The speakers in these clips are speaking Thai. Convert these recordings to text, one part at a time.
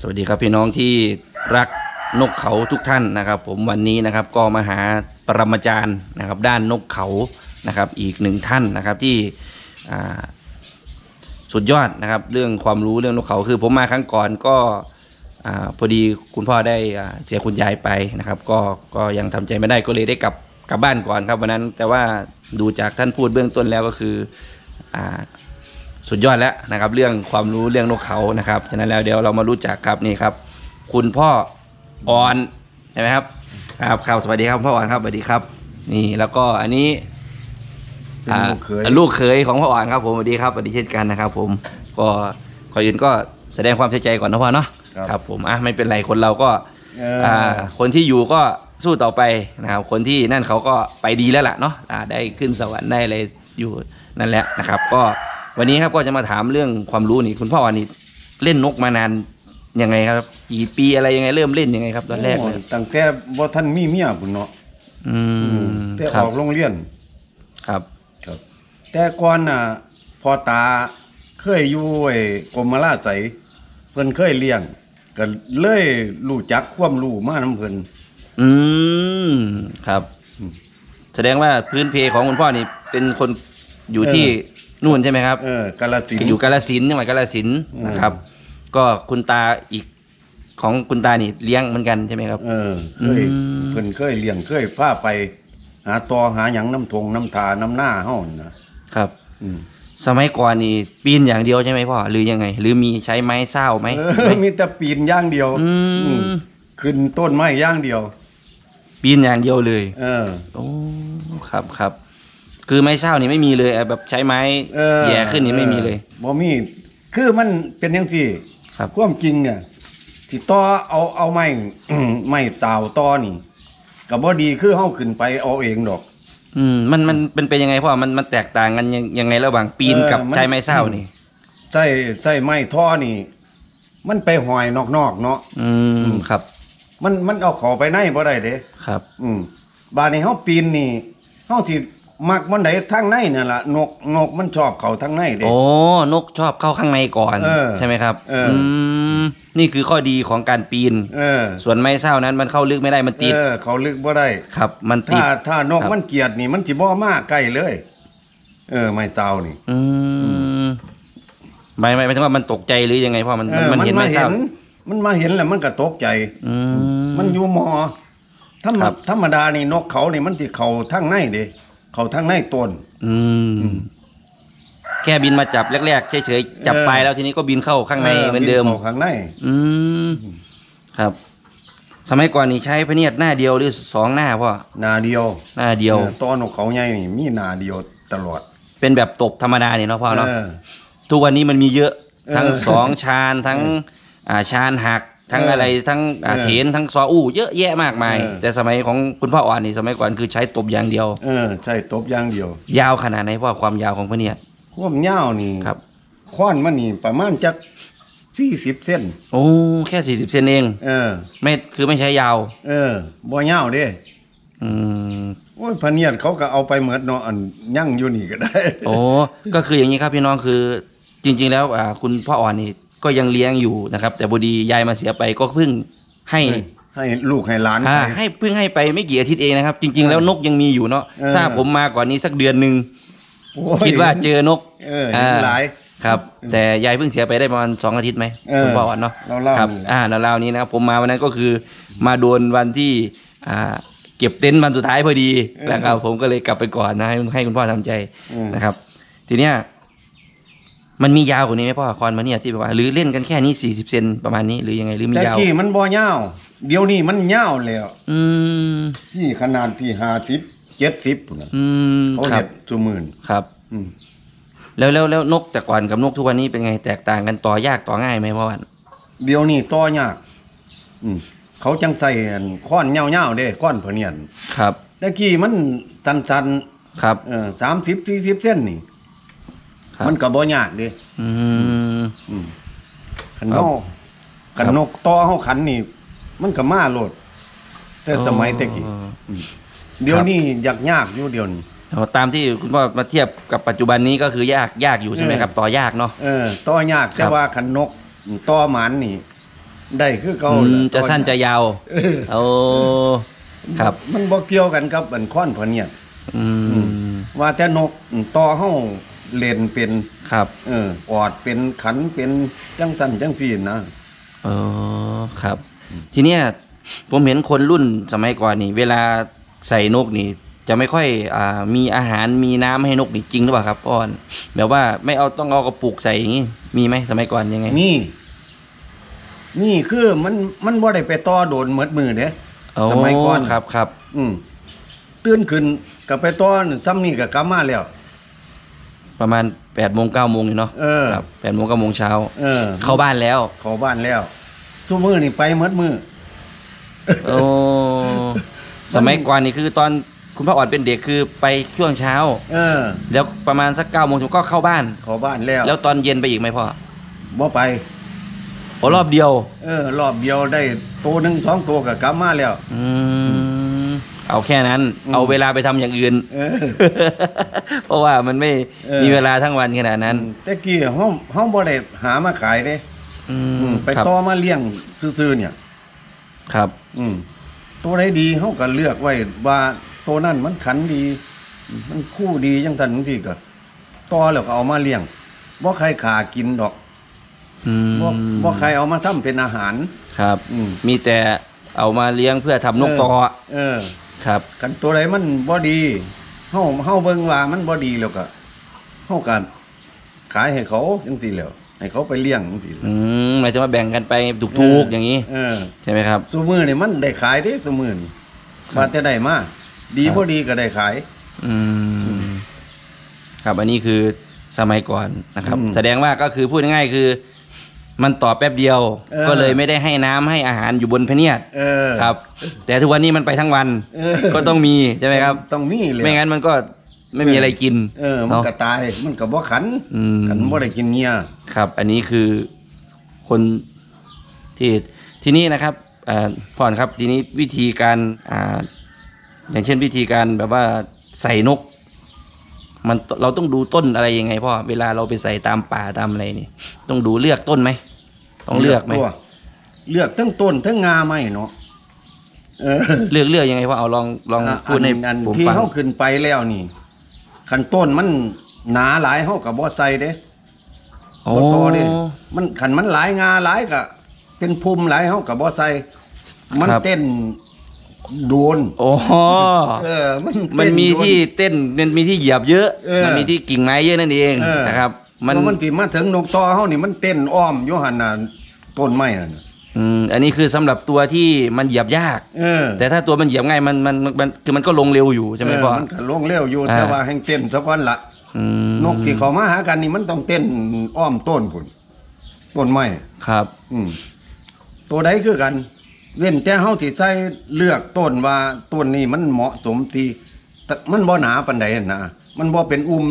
สวัสดีครับพี่น้องที่รักนกเขาทุกท่านนะครับ ผมวันนี้นะครับก็มาหาปรมาจารย์นะครับ ด้านนกเขานะครับอีกหนึ่งท่านนะครับที่สุดยอดนะครับ เรื่องความรู้เรื่องนกเขาคือ ผมมาครั้งก่อนก็อพอดีคุณพ่อได้เสียคุณยายไปนะครับ ก็ก็ยังทำใจไม่ได้ก็เลยได้กลับกลับบ้านก่อนครับวันนั้นแต่ว่าดูจากท่านพูดเบื้องต้นแล้วก็คืออ สุดยอดแล้วนะครับ เรื่องความรู้เรื่องนกเขานะครับฉะนั้นแล้วเดี๋ยวเรามารู้จักครับนี่ครับ คุณพ่อออนใช่ไหมครับครับครับสวัสดีครับพ่อออนครับสวัสดีครับ นี่แล้วก็อันนี้เป็นลูกเขย อ่าลูกเขยของพ่ออ่อนครับผมสวัสดีครับสวัสดีเช่นกันนะครับ ผมก็ก่อนอื่นก็แสดงความเสียใจก่อนนะพ่อเนาะครับ ครับ ผมอะไม่เป็นไรคนเราก็ เอออ่่าคนที่อยู่ก็สู้ต่อไปนะครับ คนที่นั่นเขาก็ไปดีแล้วล่ะเนาะอ่าได้ขึ้นสวรรค์ได้อะไรอยู่นั่นแหละนะครับ ก็ วันนี้ครับก็จะมาถามเรื่องความรู้นี่คุณพ่ออ่อนนี่เล่นนกมานานยังไงครับกี่ปีอะไรยังไงเริ่มเล่นยังไงครับตอนแรกเลยโอ้ตั้งแต่บ่ทันมีเมียพุ่นเนาะอืมแต่คอรับอกโรงเรียน ครับครับ แต่ก่อนน่ะพ่อตาเคยอยู่ไอ้กรมราชไสยเพิ่นเคยเลี้ยงก็เลยรู้จักความรู้มานํเพิ่น อืมครับ อืมแสดงว่าพื้นเพของคุณพ่อนี่เป็นคนอยู่ที่เอ นู่นใช่ไหมครับเออกาฬสินอยู่ธุ์กาลสินธุ์จังหวัดกาลสินธุ์อืมนะครับ ก็คุณตาอีกของคุณตานี่เลี้ยงเหมือนกันใช่ไหมครับ เออเคยอืมเพิ่นเคยเลี้ยงเคยพาไป หาตอหาหยังน้ำทงน้ำทาน้ำหน้าเฮานี่นะครับอืมสมัยก่อนนี่ปีนอย่างเดียวใช่ไหมพ่อหรือยังไง หรือมีใช้ไม้เศร้าไหมเออมีแต่ปีนอย่างเดียวอืมอืมขึ้นต้นไม้อย่างเดียว ปีนอย่างเดียวเลย เออโอ้ครับครับ คือไม้เศร้านี่ไม่มีเลยแบบใช้ไม้เออแหย่ขึ้นนี่ไม่มีเลย ออบ่มีคือมันเป็นจังซี่ครับ ความจริงเนี่ยสิต่อเอาเอาไม้ ไม้สาวต่อนี่ก็บ่ดีคือเฮาขึ้นไปเอาเองดอก อืมมันมันเป็นเป็นยังไงพ่อมันมันแตกต่างกันยังยังไงระหว่างปีนเออกับมัน ใช้ไม้เศร้านี่ใส่ใส่ไม้ท่อนี่ มันไปหอยนอกๆเนาะอืมครับมันมันเอาเข้าไปในบ่ได้เด้ ครับ อืมบาดนี้เฮาปีนนี่เฮาที่ มักมันไดทางในนั่นล่ะนกนกมันชอบเข้าทางในเด้โอ้นกชอบเข้าข้างในก่อนเออใช่ไหมครับเอออื มนี่คือข้อดีของการปีน เออส่วนไม้เศร้านั้นมันเข้าลึกไม่ได้มันติดเออ เขาลึกบ่ได้ ครับ มันติดถ้าถ้านกครับ มันเกลียดนี่มันสิบ่มาใกล้เลย เออ ไม้ซาวนี่ อืมไม่ไม่ไม่ถึงว่ามันตกใจหรือยังไงพ่อมันเอมันอมันเห็นไม้มาเศเห็ร้านมันมาเห็นแล้วมันก็ตกใจ อืม มันอยู่มอธรรมครับ ธรรมดานี่นกเขานี่มันสิเข้าทางในเด้ เข้าทางในต้นอืม แค่บินมาจับแรกๆเฉยๆจับเออไปแล้วทีนี้ก็บินเข้าข้างในเหมือนเดิมบิเข้าข้างใน อืมครับ สมัยก่อนนี่ใช้พะเนียดหน้าเดียวหรือสองหน้าพ่อหนาเดียว หน้าเดียวออตอนนกเขาใหญ่นี่มีหนาเดียวตลอด เป็นแบบตบธรรมดาเนี่ยเนาะพ่อเนาะเออทุกวันนี้มันมีเยอะเออทั้งสองชานทั้ง อ่าชานหัก ทั้งเออออะไรทั้งอ่าเออเถนทั้งซออู้เยอะแยะมากมายเออแต่สมัยของคุณพ่ออ่อนนี่สมัยก่อนคือใช้ตบอย่างเดียว เออใช่ตบอย่างเดียว ยาวขนาดไหนพ่อความยาวของพะเนียดความยาวนี่ครับค้อนมันนี่ประมาณจัก40เส้นโอ้แค่สี่สิบเซนเอง เออ ไม่คือไม่ใช้ยาว เออบ่ยาวเด้อืมโอ้ยพะเนียดเขาก็เอาไปเหมือดเนาะอันยั่งอยู่นี่ก็ได้ โอ้ก็คืออย่างนี้ครับพี่น้องคือจริง ๆ แล้วอ่าคุณพ่ออ่อนนี่ ก็ยังเลี้ยงอยู่นะครับ แต่บดียายมาเสียไปก็เพิ่งให้ให้ลูกให้หลานอ่าไป ให้เพิ่งให้ไปไม่กี่อาทิตย์เองนะครับ จริง ๆ แล้วนกยังมีอยู่เนาะเออ ถ้าผมมาก่อนนี้สักเดือนหนึ่งโอ้ยคิดว่าเจอนกเออเห็นหลาย ครับ แต่ยายเพิ่งเสียไปได้ประมาณสองอาทิตย์ไหมเออคุณพ่อวันเนาะราวๆครับนี่แหละ อ่าราวๆนี้นะครับผมมาวันนั้นก็คือมาโดนวันที่อ่าเก็บเต็นท์วันสุดท้ายพอดีนะครับผมก็เลยกลับไปก่อนนะให้ให้คุณพ่อทำใจอืมนะครับ ทีเนี้ย มันมียาวกว่านี้ไหมพ่อคอนมาเนี่ยที่แบบว่าหรือเล่นกันแค่นี้สี่สิบเซนประมาณนี้หรือยังไงหรือมีแต่ยาวกี้มันบ่ยาวเดี๋ยวนี้มันยาวแล้วอืมพี่ขนาดพี่50 70พุ่นน่ะอืมเขาครัเฮ็บดซุมื้อนี่ครับ อืมแล้วแล้วแล้วนกแต่ก่อนกับนกทุกวันนี้เป็นไงแตกต่างกันต่อยากต่อง่ายไหมพ่อวันเดี๋ยวนี้ต่อยาก อืมเขาจังใส่อันค้อนยาวๆเด้ค้อนพะเนียดครับ แต่กี้มันสั้นครับๆเออ30 40เส้นนี่ ครับ มันก็บ่ยากเด้อืม อืมขันครันบอกขันนกต่อเฮาขันนี่ มันก็มาโลด แต่สมัยแตะกี้อ๋อเดี๋ยวนี้ยากยากอยู่เดี๋ยวนี้ เอาตามที่คุณพ่อมาเทียบกับปัจจุบันนี้ก็คือยากยากอยู่ใช่ไหมเออครับ ต่อยากเนาะ เออต่อยากแต่ครับ ว่าขันนกต่อหมันนี่ ได้คือเก่าอืมล่จะสั้นจะยาวเออโอ้ครับ มันบ่เกี่ยวกันกับอันค้อนพะเนียดอืมว่าแต่นกต่อเฮา เล่นเป็นครับเออออดเป็นขันเป็นจังซั่นจังซี่นะอ๋อครับ ทีเนี้ยผมเห็นคนรุ่นสมัยก่อนนี่ เวลาใส่นกนี่ จะไม่ค่อยอ่ามีอาหารมีน้ำให้นกนี่จริงหรือเปล่าครับพ่อนแบบว่าไม่เอาต้องเอากระปุกใส่อย่างงี้มีไหมสมัยก่อนยังไงนี่นี่คือมันมันบ่ได้ไปต่อโดนเหมือดมือเด้โอ้สมัยก่อนครับครับ อืมตื่นขึ้นก็ไปต่อนั่นซ้ำนี่ก็กลับมาแล้ว ประมาณแปดโมงเก้าโมงนี่เนาะเออ ครับแปดโมงเก้าโมงเช้า เออเข้าบ้านแล้ว เข้าบ้านแล้วชั่วมือนี่ไปเหมือดมือ โอ้สมัยก่อนนี่คือตอนคุณพ่ออ่อนเป็นเด็กคือไปช่วงเช้า เออ แล้วประมาณสักเก้าโมงถึงก็เข้าบ้าน เข้าบ้านแล้วแล้วตอนเย็นไปอีกไหมพ่อบ่ไป โอ้รอบเดียว เออ รอบเดียวได้ตัวหนึ่งสองตัวก็กลับมาแล้ว อืม เอาแค่นั้นอืมเอาเวลาไปทำอย่างอื่นเออเพราะว่ามันไม่เออมีเวลาทั้งวันขนาดนั้นแต่กี้เฮาเฮาบ่ได้หามาขายเด้อือืมมไปครับต่อมาเลี้ยงซื่อๆเนี่ย ครับ อืมตัวใดดีเฮาก็เลือกไว้ว่าตัวนั้นมันขันดี มันคู่ดีจังซั่นจังซี่ก็ต่อแล้วก็เอามาเลี้ยงบ่ใครขากินดอกอืมบ่บ่ใครเอามาทำเป็นอาหารครับอืมมีแต่เอามาเลี้ยงเพื่อทำนกต่อเออ ครับกันตัวใดมันบ่ดีเฮาเฮาเบิ่งว่ามันบ่ดีแล้วก็เฮาก็ขายให้เขาจังซี่แหล้วให้เขาไปเลี้ยงจังซี่อืมหมายถึงว่าแบ่งกันไปถูกๆอย่างนี้ เออใช่ไหมครับซุมื้อนี่มันได้ขายเด้ซุมื้อนี่ว่าแต่ได้มาดีครับบ่ดีก็ได้ขาย อืมครับอันนี้คือสมัยก่อนนะครับอืมแสดงว่าก็คือพูดง่ายๆคือ มันต่อแป๊บเดียว เออ ก็เลยไม่ได้ให้น้ำให้อาหารอยู่บนพะเนียดเออครับ แต่ทุกวันนี้มันไปทั้งวันเออก็ต้องมีใช่ไหมครับ ต้องมีเลยไม่งั้นมันก็ไม่มีอะไรกินเออ มันเนาะ ก็ตาย มันก็บ่ขันอืม ขันบ่ได้กินเนียครับ อันนี้คือคนที่ทีนี้นะครับอ่าพ่อนครับทีนี้วิธีการอ่าอย่างเช่นวิธีการแบบว่าใส่นก มันเราต้องดูต้นอะไรยังไงพ่อเวลาเราไปใส่ตามป่าตามอะไรนี่ ต้องดูเลือกต้นไหม ต้องเลือกไหมตัวเลือกทั้งต้นทั้งงาไหมเนาะเออเลือกเลือกยังไงพ่อเอาลองลองพูดให้อันผมที่ฟังเฮาขึ้นไปแล้วนี่คันต้นมันหนาหลายเฮาก็บ่ใส่เด้โอ้บ่โตเด้มันคันมันหลายงาหลายก็เป็นภูมิหลายเฮาก็บ่ใส่มันเต้นโดนโอ้เออ มันมันเต้มีโดที่เต้นมันมีที่เหยียบเยอะเออมันมีที่กิ่งไม้เยอะนั่นเองเออนะครับ มันเพราะมันสิมาถึงนกต่อเฮานี่มันเต้นอ้อมอยู่หั่นน่ะต้นไม้นั่นน่ะอืมอันนี้คือสำหรับตัวที่มันเหยียบยาก เออแต่ถ้าตัวมันเหยียบง่ายมันมันมันคือมันก็ลงเร็วอยู่ใช่ไหมพ่อ เมันก็ลงเร็วอยู่อ่า แต่ว่าแห่งเต้นซะก่อนละอืมนกที่เขามาหากันนี่มันต้องเต้นอ้อมต้นพุ่นต้นไม้ ครับ อืมตัวใดคือกัน เว้นแต่เฮาสิใส่เลือกต้นว่าต้นนี้มันเหมาะสมที่ แต่มันบ่หนาปานใดนะมันบ่เป็นอุ้ม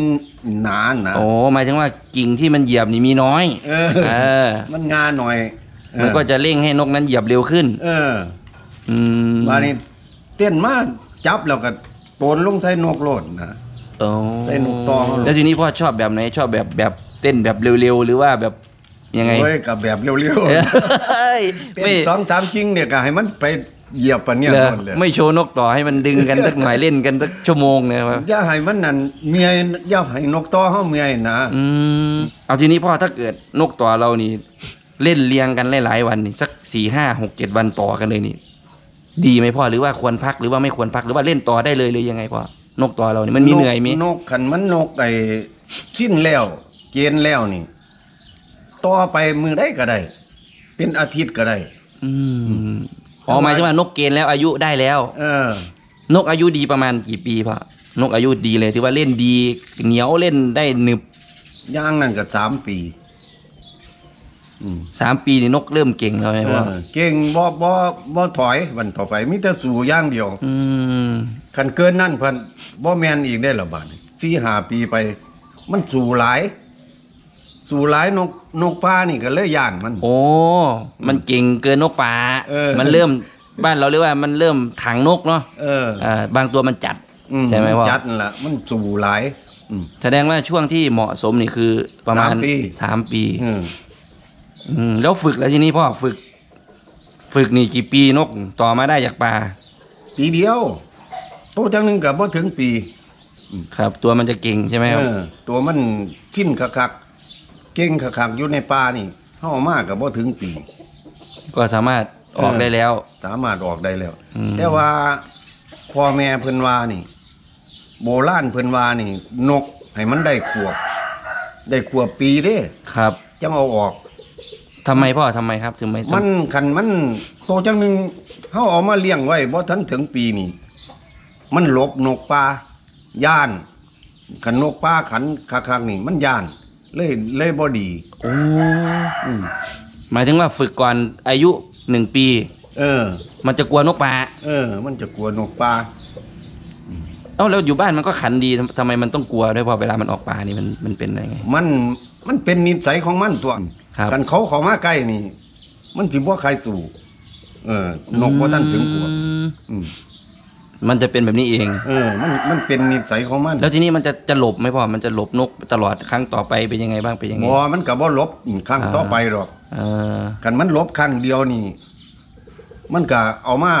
หนานะโอ้หมายถึงว่ากิ่งที่มันเหยียบนี่มีน้อย เออ เออ มันงาหน่อยเออมันก็จะเร่งให้นกนั้นเหยียบเร็วขึ้น เออ อืมบานี้เต้นมาจับแล้วก็โตนลงใส่นกโลดนะโอ้ใส่นกตองแล้วทีนี้พ่อชอบแบบไหนชอบแบบแบบเต้นแบบเร็วๆหรือว่าแบบยังไงโอ้ยกับแบบเร็วเอ้ยๆเป็นไม่สองสามกิ้งเนี่ยก็ให้มันไป เหยียบปะเนี่ยเหรอหมดเลยไม่โชว์นกต่อให้มันดึงกันสักหน่อยเล่นกันสักชั่วโมงเนะครับอย่าให้มันนั่นเมียอย่าให้นกต่อเฮาเมียนะอืมเอาทีนี้พ่อถ้าเกิดนกต่อเรานี่ เล่นเรียงกันหลายๆวันนี่สักสี่ห้าหกเจ็ดวันต่อกันเลยนี่ ดีไหมพ่อหรือว่าควรพักหรือว่าไม่ควรพักหรือว่าเล่นต่อได้เลยเลยยังไงพ่อนกต่อเรานี่มันมีเหนื่อยไหมนกขันมันนกไอ้ชิ้นแล้วเกณฑ์แล้วนี่ต่อไปมือได้ก็ได้ เป็นอาทิตย์ก็ได้ อืม อ๋อหมายถึงว่านกเกณฑ์แล้วอายุได้แล้ว เออ นกอายุดีประมาณกี่ปีพ่อนกอายุดีเลยที่ว่าเล่นดีเหนียวเล่นได้หนึบย่างนั่นก็สามปีอืมสามปีนี่นกเริ่มเก่งแล้วไงเอพ่ออเก่งบ่บ่บ่ถอยวันต่อไปมีแต่สู่อย่างเดียวอืมคันเกินนั่นเพิ่นบ่แม่นอีกได้ละบาดสี่ห้าปีไป มันสู่หลาย สู่หลายนกนกป่านี่ก็เลยย่านมัน โอ้ มันเก่งเกินนกป่า เออ มันเริ่มบ้านเราเรียกว่ามันเริ่มถังนกเนาะเอออ่าบางตัวมันจัดอืใช่ไหมพ่อ จัดนั่นล่ะมันสู่หลาย อืม แสดงว่าช่วงที่เหมาะสมนี่คือประมาณสามปี สามปี อืมอืมแล้วฝึกแล้วทีนี้พ่อฝึก ฝึกนี่กี่ปีนกต่อมาได้จากปลาปีเดียวโตจังหนึงก็บ่ถึงปี ครับ ตัวมันจะเก่งใช่ไหมครับเออตัวมันชิ้นคักๆ เก่งคักๆอยู่ในป่านี่เฮามาก็บ่ถึงปี ก็สามารถออกเออได้แล้ว สามารถออกได้แล้ว อืม แต่ว่าพ่อแม่เพิ่นว่านี่ โบราณเพิ่นว่านี่ นกให้มันได้ขวบ ได้ขวบปีเด้ครับจังเอาออก ทำไมพ่อทำไมครับถึงไม่ต้องมันคันมันโตจังหนึงเฮาเอามาเลี้ยงไว้บ่ทันถึงปีนี่มันหลบนกป่าย่านคันนกป่าขันคักๆนี่ มันย่าน เลยเลยบ่ดี โอ้อืมหมายถึงว่าฝึกก่อนอายุหนึ่งปี เออ มันจะกลัวนกปลาเออ มันจะกลัวนกป่าเอ้าแล้วอยู่บ้านมันก็ขันดีทำทำไมมันต้องกลัวด้วยพอเวลามันออกปลานี่มันมันเป็นอะไรไง มันมันเป็นนิสัยของมันตัวครับ กันเขาเข้ามาใกล้นี่ มันสิบ่ใครสู่ เออนกบ่ทันถึงขวบอืมอื มมันจะเป็นแบบนี้เอง เออมันมันเป็นนิสัยของมันแล้วทีนี้มันจะจะหลบไหมพ่อมันจะหลบนกตลอดครั้งต่อไปเป็นยังไงบ้างเป็นยังไงบ่มันก็บ่หลบครั้งอ่าต่อไปหรอกเออกันมันหลบครั้งเดียวนี่ มันก็เอามา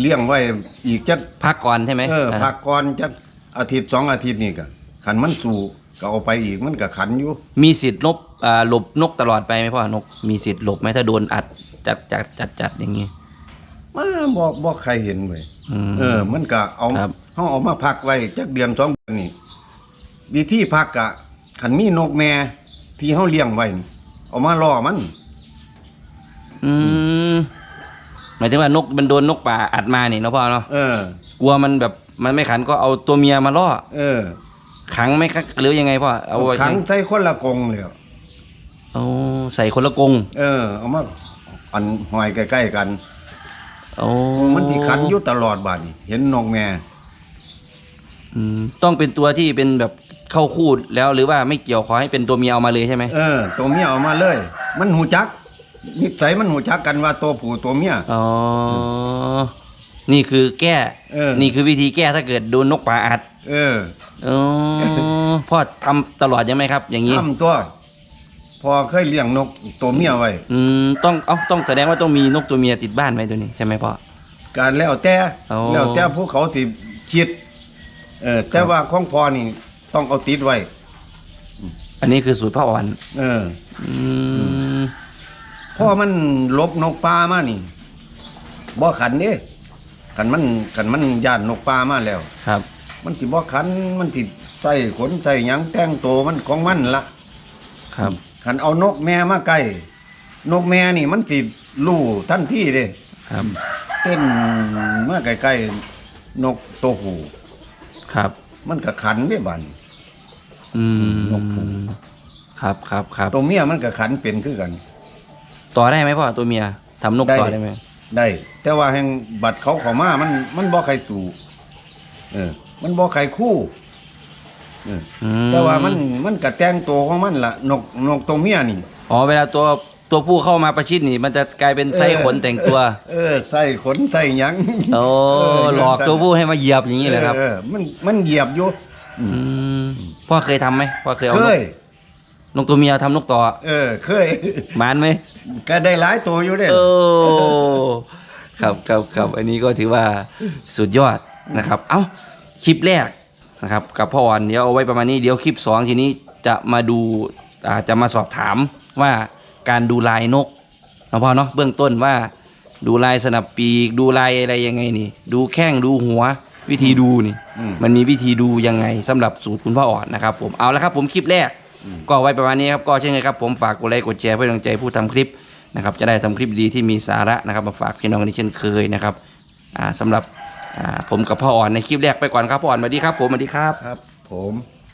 เลี้ยงไว้อีกจักพักก่อนใช่ไหมเออพักก่อนจักอาทิตย์สองอาทิตย์นี่ก็คันมันสู่ก็เอาไปอีกมันก็ขันอยู่ มีสิทธิ์ลบอ่าหลบนกตลอดไปไหมพ่อนก มีสิทธิ์หลบไหมถ้าโดนอัดจัดจัดจัดจัดอย่างงี้มาบ่บ่ใครเห็นเว้ย อืม เออ มันก็เอาครับเฮาเอามาพักไว้จักเดือนสองเดือนนี่วิธีพักกะคันมีนกแม่ที่เฮาเลี้ยงไว้นี่เอามาล่อมัน อืมหมายถึงว่านกมันโดนนกป่าอัดมานี่เนาะพ่อเนาะเออ กลัวมันแบบมันไม่ขันก็เอาตัวเมียมาล่อเออขังไหมครับหรือยังไงพ่อเอาเอาไว้ขังใส่คนละกรงเลยเอาใส่คนละกรงเออ เอามาอันหอยใกล้ๆกัน โอ้มันสิขันอยู่ตลอดบาดนี้ เห็นนกแม่อืมต้องเป็นตัวที่เป็นแบบเข้าคู่แล้วหรือว่าไม่เกี่ยวขอให้เป็นตัวเมียเอามาเลยใช่ไหมเออ ตัวเมียเอามาเลย มันหูจัก นิสัยมันหูจักกันว่าตัวผู้ตัวเมียอ๋อนี่คือแก้เออ นี่คือวิธีแก้ถ้าเกิดโดนนกป่าอัดเออ อ๋อพ่อทำตลอดยังไหมครับ อย่างนี้ ทำตัว พอเคยเลี้ยงนกตัวเมียไว้ อืมต้องเอาต้องแสดงว่าต้องมีนกตัวเมียติดบ้านไหมตัวนี้ใช่ไหมพ่อ การแล้วแต่อ๋อแล้วแต่พวกเขาสิคิดเออแต่ว่าของพอนี่ต้องเอาติดไว้ อันนี้คือสูตรพ่ออ่อนเอออืมเพราะมันหลบนกป่ามานี่บ่ขันเด้ขันมันขันมันย่านนกป่ามาแล้ว ครับมันสิบ่ขันมันสิใส่ขนใส่หยังแต่งตัวมันของมันละครับ ขันเอานกแม่มาใกล้นกแม่นี่มันสิรู้ทันทีเด้ครับ เต้นมาใกล้ๆนกตัวผู้ครับ มันก็ขันเด้บัดน อืมนกผูครับครับครับตัวเมียมันก็ขันเป็นคือกัน ต่อได้ไหมพ่อตัวเมียทำนกได้ ต่อได้ไหมได้ แต่ว่าแห่งบัตรเขาเข้ามามันมันบ่ใครสู่เออ มันบ่ใครคู่เอออื แต่ว่ามันมันก็แต่งตัวของมันล่ะนกนกตัวเมียนี่อ๋อเวลาตัวตัวผู้เข้ามาประชิดนี่ มันจะกลายเป็นไส้ขนแต่งตัว เออใส่ขนใส่หยังโอ้เหลอกตัวผู้ให้มาเหยียบอย่างนี้เลยครับออมันมันเหยียบอยู่อืมพ่อเคยทำไหมพ่อเคยเอาเคนกยนกตัวเมียทำนกต่อ เออ เคยหมานไหมก็ได้หลายตัวอยู่เด้โอ้ครับครับครับอันนี้ก็ถือว่าสุดยอดนะครับ เอ้าคลิปแรก นะครับกับพ่ออ่อนเดี๋ยวเอาไว้ประมาณนี้เดี๋ยวคลิปสองทีนี้จะมาดูอาจจะมาสอบถามว่าการดูลายนกนะพ่อเนาะเบื้องต้นว่าดูลายสนับปีกดูลายอะไรยังไงนี่ ดูแข้งดูหัววิธีดูนี่อืมมันมีวิธีดูยังไงสำหรับสูตรคุณพ่ออ่อนนะครับผมเอาละครับผมคลิปแรก ก็ไว้ประมาณนี้ครับก็เช่นเคยครับผมฝากกดไลค์กดแชร์เพื่อเป็นกำลังใจผู้ทำคลิปนะครับจะได้ทำคลิปดีที่มีสาระนะครับมาฝากพี่น้องกันอีกเช่นเคยนะครับอ่าสำหรับอ่า ผมกับพ่ออ่อนในคลิปแรกไปก่อนครับพ่ออ่อนสวัสดีครับผมสวัสดีครับ ครับ ผม